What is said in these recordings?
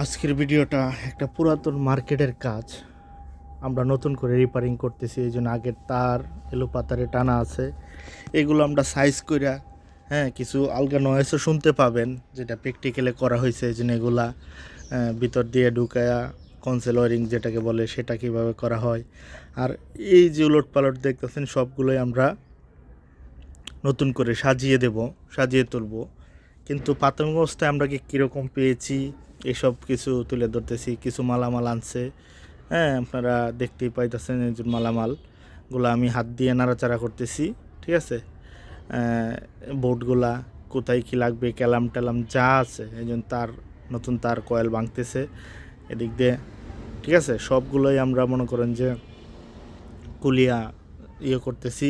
আজকের ভিডিওটা একটা পুরাতন মার্কেটের কাজ। আমরা নতুন করে রিপেয়ারিং করতেছি, এই জন্য আগের তার, এলো পাতারে টানা আছে। এগুলো আমরা সাইজ কইরা হ্যাঁ কিছু আলগা নয়েসও শুনতে পাবেন, যেটা প্র্যাকটিক্যালে করা হয়েছে, এই জন্য এগুলা ভিতর দিয়ে ঢুকায়া কনসেল ওয়ারিং যেটাকে বলে, সেটা কীভাবে করা হয়। আর এই যে উলট পালট দেখতেছেন, সবগুলোই আমরা নতুন করে সাজিয়ে দেব, সাজিয়ে তুলব। কিন্তু প্রাথমিক অবস্থায় আমরা কি কীরকম পেয়েছি এসব কিছু তুলে ধরতেছি, কিছু মালামাল আনছে। হ্যাঁ আপনারা দেখতেই পাইতেছেন যে মালামালগুলো আমি হাত দিয়ে নাড়াচাড়া করতেছি, ঠিক আছে? বোর্ডগুলা কোথায় কি লাগবে, ক্যালাম ট্যালাম যা আছে, এই জন্য তার, নতুন তার কয়েল ভাঙতেছে এদিক দিয়ে, ঠিক আছে? সবগুলোই আমরা মনে করেন যে কুলিয়া ইয়ে করতেছি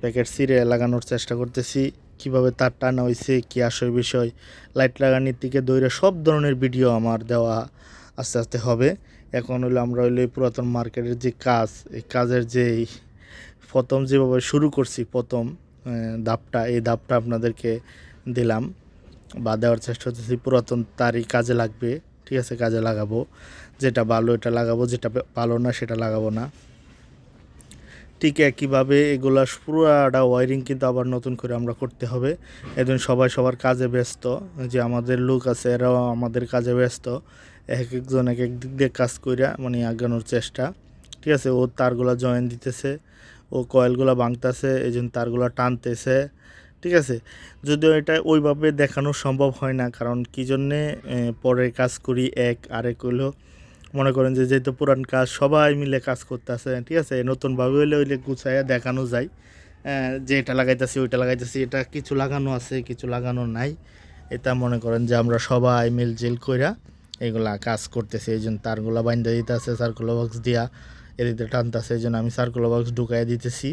প্যাকেট সিরে লাগানোর চেষ্টা করতেছি। কীভাবে তার টানা হয়েছে কী আসল বিষয়, লাইট লাগানোর থেকে দৌড়ে সব ধরনের ভিডিও আমার দেওয়া আস্তে আস্তে হবে। এখন হলো আমরা হইল পুরাতন মার্কেটের যে কাজ, এই কাজের যে প্রথম যেভাবে শুরু করছি, প্রথম ধাপটা, এই ধাপটা আপনাদেরকে দিলাম বা দেওয়ার চেষ্টা করতেছি। পুরাতন তারই কাজে লাগবে, ঠিক আছে, কাজে লাগাবো। যেটা ভালো এটা লাগাবো, যেটা ভালো না সেটা লাগাবো না। ঠিক একইভাবে এগুলা পুরাটা ওয়ারিং কিন্তু আবার নতুন করে আমরা করতে হবে। এদিন সবাই সবার কাজে ব্যস্ত, যে আমাদের লোক আছে, এরাও আমাদের কাজে ব্যস্ত। এক একজন এক এক দিক দিয়ে কাজ কইরা মানে আগানোর চেষ্টা, ঠিক আছে? ও তারগুলা জয়েন দিতেছে, ও কয়েলগুলা ভাঙতেছে এই জন্য তারগুলা টানতেছে, ঠিক আছে? যদিও এটা ওইভাবে দেখানো সম্ভব হয় না, কারণ কী জন্যে পরে কাজ করি এক, আরেক হইল মনে করেন যে যেহেতু পুরান কাজ, সবাই মিলে কাজ করতেছে, ঠিক আছে? নতুনভাবে হইলে হইলে গুছাইয়া দেখানো যায়। যে এটা লাগাইতেছি, ওইটা লাগাইতেছি, এটা কিছু লাগানো আছে, কিছু লাগানো নাই। এটা মনে করেন যে আমরা সবাই মিলজিল কইরা এগুলা কাজ করতেছি। এই জন্য তারগুলা বাইন্দা দিতেছে সার্কুলার বক্স দিয়া এদিকে টানতেছে। এই জন্য আমি সার্কুলার বক্স ঢুকাই দিতেছি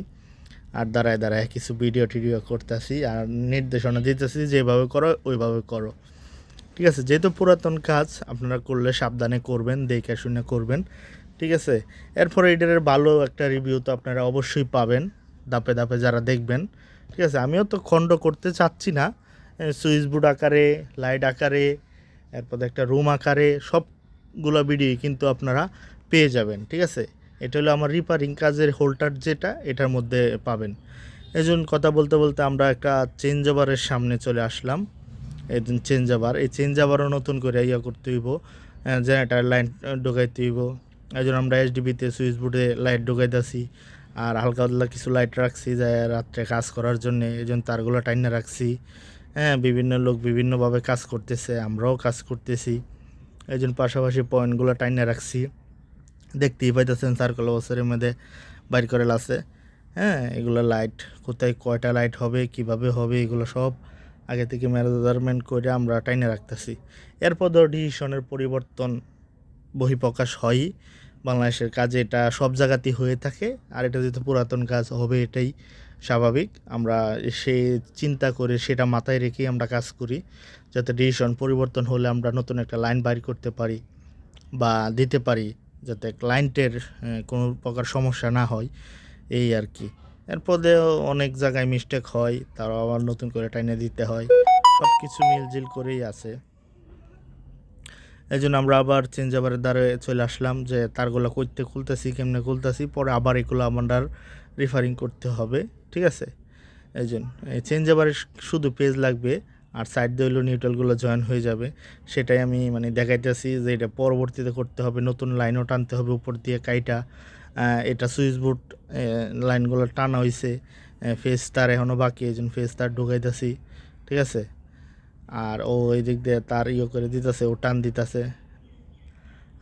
আর দাঁড়ায় দাঁড়ায় কিছু ভিডিও টিডিও করতেছি আর নির্দেশনা দিতেছি, যেভাবে করো, ওইভাবে করো। ঠিক আছে, যেহেতু পুরাতন কাজ, আপনারা করলে সাবধানে করবেন, দেখে শুনে করবেন, ঠিক আছে? এরপরে এটার ভালো একটা রিভিউ তো আপনারা অবশ্যই পাবেন দাপে দাপে যারা দেখবেন, ঠিক আছে? আমিও তো খণ্ড করতে চাচ্ছি না সুইচ বোর্ড আকারে লাইট আকারে, এরপর একটা রুম আকারে, সবগুলো ভিডিও কিন্তু আপনারা পেয়ে যাবেন, ঠিক আছে? এটা হলো আমার রিপারিং কাজের হোল্ডার যেটা, এটার মধ্যে পাবেন। এই জন্য কথা বলতে বলতে আমরা একটা চেঞ্জ ওভারের সামনে চলে আসলাম। এই চেঞ্জ ওভার এই চেঞ্জ ওভারও নতুন করে ইয়ে করতে হইব জেনারেটার লাইন ঢোকাইতে হইব। এই জন্য আমরা এসডিবিতে সুইচ বোর্ডে লাইট ঢোকাইতেছি। আর হালকা পাতলা কিছু লাইট রাখছি যা রাত্রে কাজ করার জন্য, এই জন্য তারগুলো টাইনে রাখছি। হ্যাঁ বিভিন্ন লোক বিভিন্নভাবে কাজ করতেছে, আমরাও কাজ করতেছি। এই জন্য পাশাপাশি পয়েন্টগুলো টাইনে রাখছি। দেখতেই পাইতেছেন সার্কেল বছরের মধ্যে বাইর করে আছে হ্যাঁ এগুলো লাইট কোথায় কয়টা লাইট হবে, কীভাবে হবে, এগুলো সব আগে থেকে মেজারমেন্ট করে আমরা টাইনে রাখতেছি। এরপর ধর ডিসিশনের পরিবর্তন বহিঃপ্রকাশ হয়ই বাংলাদেশের কাজে এটা সব জায়গাতেই হয়ে থাকে। আর এটা যেহেতু পুরাতন কাজ, হবে এটাই স্বাভাবিক। আমরা সে চিন্তা করে সেটা মাথায় রেখেই আমরা কাজ করি, যাতে ডিসিশন পরিবর্তন হলে আমরা নতুন একটা লাইন বাইর করতে পারি বা দিতে পারি, যাতে ক্লায়েন্টের কোনো প্রকার সমস্যা না হয়। এই আর কি। এরপরেও অনেক জায়গায় মিস্টেক হয়, তারাও আবার নতুন করে টাইনে দিতে হয়। সব কিছু মিলজিল করেই আছে। এই জন্য আমরা আবার চেঞ্জ ওভারের দ্বারে চলে আসলাম যে, তারগুলো করতে খুলতেছি, কেমনে খুলতেছি, পরে আবার এগুলো আমার রিফারিং করতে হবে, ঠিক আছে? এই জন্য, এই চেঞ্জ ওভারে শুধু পেজ লাগবে, আর সাইড দিয়ে হইল নিউট্রালগুলো জয়েন হয়ে যাবে। সেটাই আমি মানে দেখাইতেছি যে, এটা পরবর্তীতে করতে হবে, নতুন লাইনও টানতে হবে উপর দিয়ে কাইটা। এটা সুইচ বোর্ড লাইনগুলো টানা হয়েছে ফেস তার এখনও বাকি, এই জন্য ফেস তার ঢুকাইতেছি। ঠিক আছে? আর ও এই দিক দিয়ে তার ইয়ে করে দিতেছে, ও টান দিতেছে।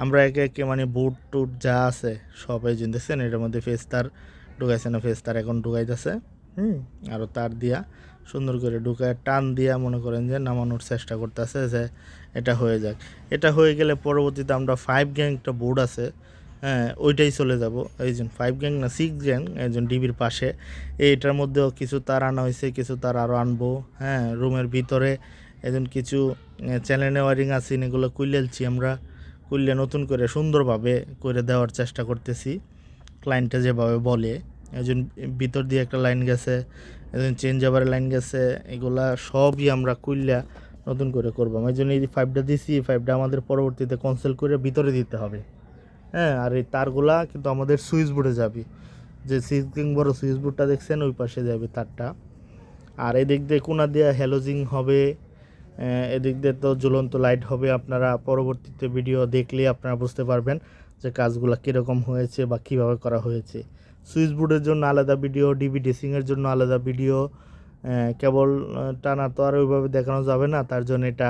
আমরা একে একে মানে বুট টুট যা আছে, সব এই জন্য দেখছেন, এটার মধ্যে ফেস তার ঢুকাইছে না ফেস তার এখন ঢুকাইতেছে। হুম? আরও তার দিয়া সুন্দর করে ঢুকায়, টান দিয়া মনে করেন যে নামানোর চেষ্টা করতেছে যে এটা হয়ে যাক। এটা হয়ে গেলে পরবর্তীতে আমরা ফাইভ গ্যাং একটা বোর্ড আছে হ্যাঁ ওইটাই চলে যাব। এই জন্য ফাইভ গ্যাং না সিক্স গ্যাং একজন ডিবির পাশে। এইটার মধ্যেও কিছু তার আনা হয়েছে, কিছু তার আরও আনব। হ্যাঁ রুমের ভিতরে একজন কিছু চ্যানেল ওয়ারিং আছে, এগুলো কুইলেলছি আমরা। কুইলে নতুন করে সুন্দরভাবে করে দেওয়ার চেষ্টা করতেছি। ক্লায়েন্টে যেভাবে বলে। একজন ভিতর দিয়ে একটা লাইন গেছে, একজন চেঞ্জ ওভারের লাইন গেছে, এগুলা সবই আমরা কুইল্লা নতুন করে করবাম এই জন্য এই ফাইভটা দিছি ফাইভটা আমাদের পরবর্তীতে কনসেল করে ভিতরে দিতে হবে। হ্যাঁ আর এই তারগুলা কিন্তু আমাদের সুইচ বোর্ডে যাবে। যে সিজিং বড় সুইচ বোর্ডটা দেখছেন, ওই পাশে যাবে তারটা। আর এদিক দিয়ে কোনা দিয়ে হ্যালোজিং হবে এদিক দিয়ে তো জ্বলন্ত লাইট হবে। আপনারা পরবর্তীতে ভিডিও দেখলে আপনারা বুঝতে পারবেন যে কাজগুলো কীরকম হয়েছে বা কীভাবে করা হয়েছে। সুইচ বোর্ডের জন্য আলাদা ভিডিও ডিবি ড্রেসিংয়ের জন্য আলাদা ভিডিও কেবল টানা তো আর ওইভাবে দেখানো যাবে না। তার জন্য এটা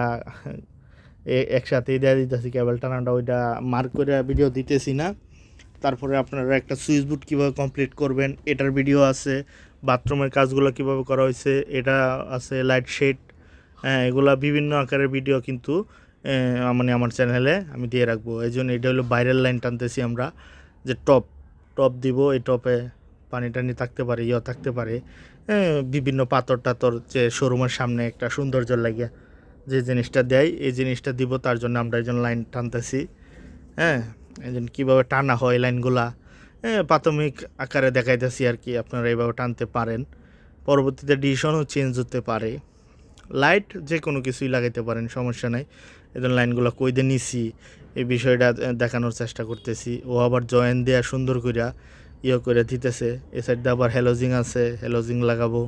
একসাথেই দেওয়া দিতেছি, কেবল টানাটা ওইটা মার্ক করে ভিডিও দিতেছি না। তারপরে আপনারা একটা সুইচ বোর্ড কীভাবে কমপ্লিট করবেন, এটার ভিডিও আছে বাথরুমের কাজগুলো কীভাবে করা হয়েছে, এটা আছে লাইট শেড হ্যাঁ এগুলা বিভিন্ন আকারের ভিডিও কিন্তু মানে আমার চ্যানেলে আমি দিয়ে রাখব। এই জন্য এটা হলো বাইরের লাইন টানতেছি আমরা, যে টপ টপ দিব, এই টপে পানি টানি থাকতে পারে ইয়ে থাকতে পারে। বিভিন্ন পাথর টাথর যে শোরুমের সামনে একটা সৌন্দর্য লাগিয়া। যে জিনিসটা দেয়, এই জিনিসটা দিব, তার জন্য আমরা এই জন্য লাইন টানতেছি। হ্যাঁ এই জন্য কীভাবে টানা হয় লাইনগুলা। হ্যাঁ প্রাথমিক আকারে দেখাইতেছি আর কি, আপনারা এইভাবে টানতে পারেন। পরবর্তীতে ডিসিশনও চেঞ্জ হতে পারে। লাইট যে কোনো কিছুই লাগাইতে পারেন, সমস্যা নাই। এই জন্য লাইনগুলো কই দিয়ে নিছি। এই বিষয়টা দেখানোর চেষ্টা করতেছি। ও আবার জয়েন দেওয়া সুন্দর কইরা ইয়ে করে দিতেছে। এ সাইডে আবার হ্যালোজিং আছে হ্যালোজিং লাগাবো।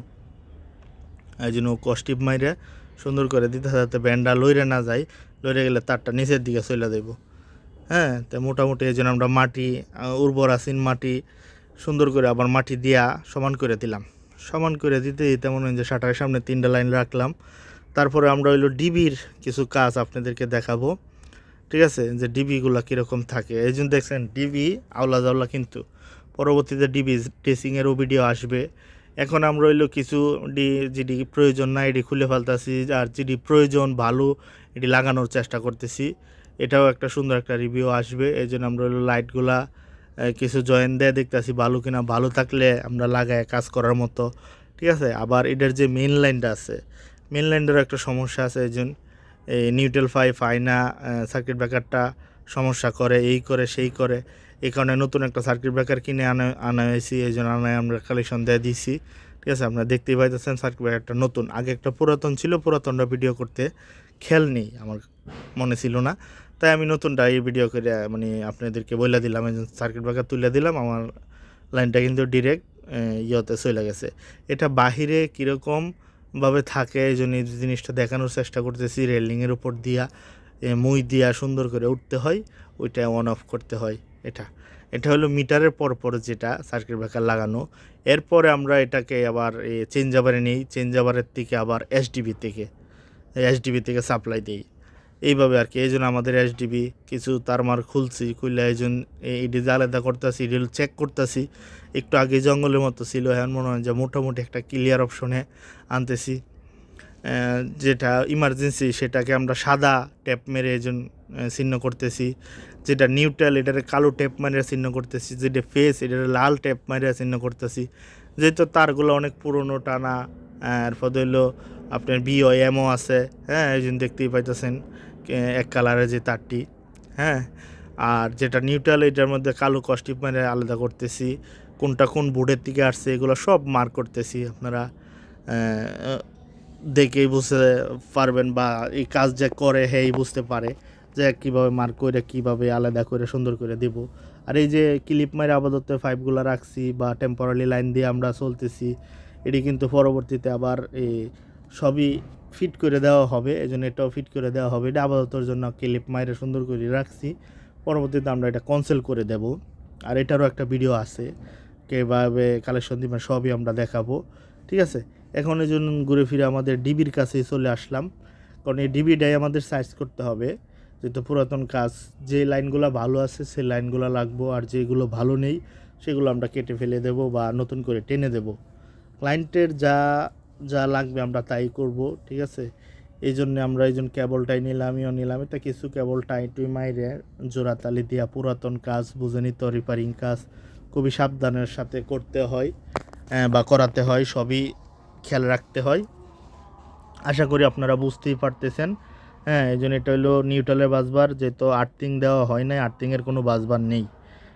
এই জন্য কস্টিপ মাইরে সুন্দর করে দিতে যাতে ব্যান্ডা লইরে না যায়, লইরে গেলে তারটা নিচের দিকে চলে দেবো হ্যাঁ তো মোটামুটি এই জন্য আমরা মাটি উর্বর আসিন মাটি সুন্দর করে আবার মাটি দিয়া সমান করে দিলাম। সমান করে দিতে দিতে মনে যে শাটারের সামনে তিনটা লাইন রাখলাম। তারপরে আমরা হইল ডিবির কিছু কাজ আপনাদেরকে দেখাবো। ঠিক আছে? যে ডিবিগুলো কীরকম থাকে। এই জন্য দেখছেন, ডিবি আওলা জাওলা কিন্তু। পরবর্তীতে ডিবি টেসিংয়েরও ভিডিও আসবে। এখন আমরা হইল কিছু ডি, যেটি প্রয়োজন না এটি খুলে ফেলতেছি, আর যেটি প্রয়োজন ভালো এটি লাগানোর চেষ্টা করতেছি। এটাও একটা সুন্দর একটা রিভিউ আসবে। এই জন্য আমরা হলো লাইটগুলা কিছু জয়েন দেয় দেখতেছি ভালো কিনা ভালো থাকলে আমরা লাগাই কাজ করার মতো। ঠিক আছে? আবার এটার যে মেন লাইনটা আছে মেন লাইনটারও একটা সমস্যা আছে, এই জন্য, এই নিউট্রাল ফাই ফাইনা সার্কিট ব্রেকারটা সমস্যা করে, এই করে, সেই করে। এই কারণে নতুন একটা সার্কিট ব্রেকার কিনে আনা আনা হয়েছি, এই জন্য আনায় আমরা কালেকশন দিয়ে দিয়েছি। ঠিক আছে, আপনারা দেখতেই পাইতেছেন সার্কিট ব্রেকারটা নতুন। আগে একটা পুরাতন ছিল, পুরাতনটা ভিডিও করতে খেয়াল নেই, আমার মনে ছিল না। তাই আমি নতুনটা এই ভিডিও করে মানে আপনাদেরকে বলে দিলাম সার্কিট ব্রেকার তুলে দিলাম, আমার লাইনটা কিন্তু ডিরেক্ট ইয়েতে চলে গেছে। এটা বাহিরে কীরকম ভাবে থাকে, এই জন্য জিনিসটা দেখানোর চেষ্টা করতেছি রেলিংয়ের উপর দিয়া মই দিয়া সুন্দর করে উঠতে হয়, ওইটা অন অফ করতে হয়। এটা। এটা হলো মিটারের পর পর যেটা সার্কিট ব্রেকার লাগানো। এরপরে আমরা এটাকে আবার চেঞ্জ আবারে নিই। চেঞ্জ আবারের থেকে আবার এসডিবি থেকে। এসডিবি থেকে সাপ্লাই দিই। এইভাবে আর কি। এই জন্য আমাদের এসডিবি কিছু তার মার খুলছি, খুললে এই জন্য যে আলাদা করতেছি, এটি চেক করতেছি। একটু আগে জঙ্গলের মতো ছিল, এখন মনে হয় যে মোটামুটি একটা ক্লিয়ার অপশনে আনতেছি। যেটা ইমার্জেন্সি সেটাকে আমরা সাদা ট্যাপ মেরে এই জন্য চিহ্ন করতেছি। যেটা নিউট্রাল এটারে কালো ট্যাপ মেরে চিহ্ন করতেছি। যেটা ফেস এটারে লাল ট্যাপ মেরে চিহ্ন করতেছি। যেহেতু তারগুলো অনেক পুরনো, টানা আর পদে হলো আপনার বিও এমও আছে হ্যাঁ এই জন্য দেখতেই পাইতেছেন এক কালারের যে তারটি হ্যাঁ। আর যেটা নিউট্রাল এটার মধ্যে কালো কস্টিপ মেরে আলাদা করতেছি। কোনটা কোন বোর্ডের থেকে আসছে, এগুলো সব মার্ক করতেছি আপনারা। দেখেই বুঝতে পারবেন বা এই কাজ যে করে, হেই বুঝতে পারে যে কীভাবে মার্ক করে কীভাবে আলাদা করে সুন্দর করে দেব। আর এই যে ক্লিপ মারে আপাতত পাইপগুলো রাখছি বা টেম্পোরারি লাইন দিয়ে আমরা চলতেছি, এটি কিন্তু পরবর্তীতে আবার এই সবই ফিট করে দেওয়া হবে এই জন্য এটাও ফিট করে দেওয়া হবে। এটা আপাততর জন্য ক্লিপ মাইরে সুন্দর করে রাখছি, পরবর্তীতে আমরা এটা কনসেল করে দেব। আর এটারও একটা ভিডিও আছে, কীভাবে কালেকশন দিবেন সবই আমরা দেখাবো, ঠিক আছে? এখন এই জন্য ঘুরে ফিরে আমাদের ডিবির কাছেই চলে আসলাম। কারণ এই ডিবিটাই আমাদের সার্চ করতে হবে। যেহেতু পুরাতন কাজ, যে লাইনগুলো ভালো আছে সেই লাইনগুলো লাগবো, আর যেগুলো ভালো নেই সেগুলো আমরা কেটে ফেলে দেব বা নতুন করে টেনে দেব। ক্লায়েন্টের যা যা লাগবে আমরা তাই করব, ঠিক আছে? এই জন্য আমরা এই জন্য কেবলটাই নিলামিও নিলাম। এটা কিছু কেবল টাই টুই মাইরে জোড়াতালি দিয়া পুরাতন কাজ, বুঝে নিত রিপেয়ারিং কাজ, খুবই সাবধানের সাথে করতে হয় বা করাতে হয়, সবই খেয়াল রাখতে হয়। আশা করি আপনারা বুঝতেই পারতেছেন। হ্যাঁ এই জন্য এটা হলো নিউট্রালের বাসবার যেহেতু আর্থিং দেওয়া হয় নাই, আর্থিংয়ের কোনো বাসবার নেই।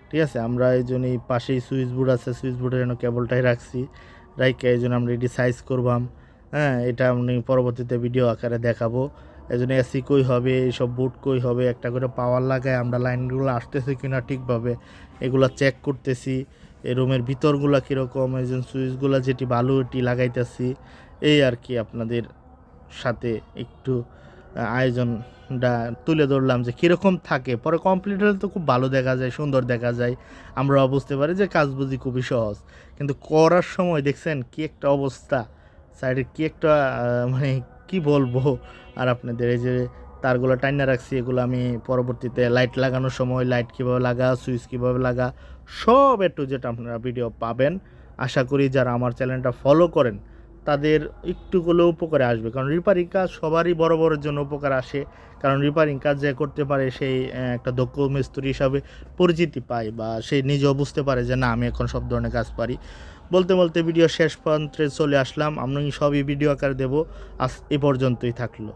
ঠিক আছে, আমরা এই জন্য এই পাশেই সুইচ বোর্ড আছে, সুইচ বোর্ডের জন্য কেবলটাই রাখছি। রাইকে এই জন্য আমরা এটি সাইজ করবাম। হ্যাঁ এটা আমি পরবর্তীতে ভিডিও আকারে দেখাবো। এই জন্য এসি কই হবে, এইসব বুট কই হবে, একটা করে পাওয়ার লাগায় আমরা লাইনগুলো আসতেছে কিনা ঠিকভাবে, এগুলো চেক করতেছি। এই রুমের ভিতরগুলো কীরকম, এই যে সুইচগুলো যেটি ভালো এটি লাগাইতেছি, এই আর কি আপনাদের সাথে একটু আয়োজনটা তুলে ধরলাম যে কীরকম থাকে। পরে কমপ্লিট হলে তো খুব ভালো দেখা যায়, সুন্দর দেখা যায়। আমরাও বুঝতে পারি যে কাজ বুঝি খুবই সহজ। কিন্তু করার সময় দেখছেন কি একটা অবস্থা, সাইডে কি একটা মানে কি বলব আর আপনাদের, এই যে তারগুলো টাইনা রাখছি, এগুলো আমি পরবর্তীতে লাইট লাগানোর সময় লাইট কীভাবে লাগা সুইচ কীভাবে লাগা, সব একটু যেটা আপনারা ভিডিও পাবেন। আশা করি যারা আমার চ্যানেলটা ফলো করেন, তাদের একটু হলেও উপকারে আসবে। কারণ রিপারিং কাজ সবারই বড় বড়ের জন্য উপকার আসে। কারণ রিপারিং কাজ যে করতে পারে সেই একটা দক্ষ মিস্ত্রি হিসাবে পরিচিতি পায় বা সে নিজেও বুঝতে পারে যে না, আমি এখন সব ধরনের কাজ পারি। বলতে বলতে ভিডিও শেষ পর্যন্ত চলে আসলাম। আমি সবই ভিডিও আকারে দেবো। আজ এ পর্যন্তই থাকল।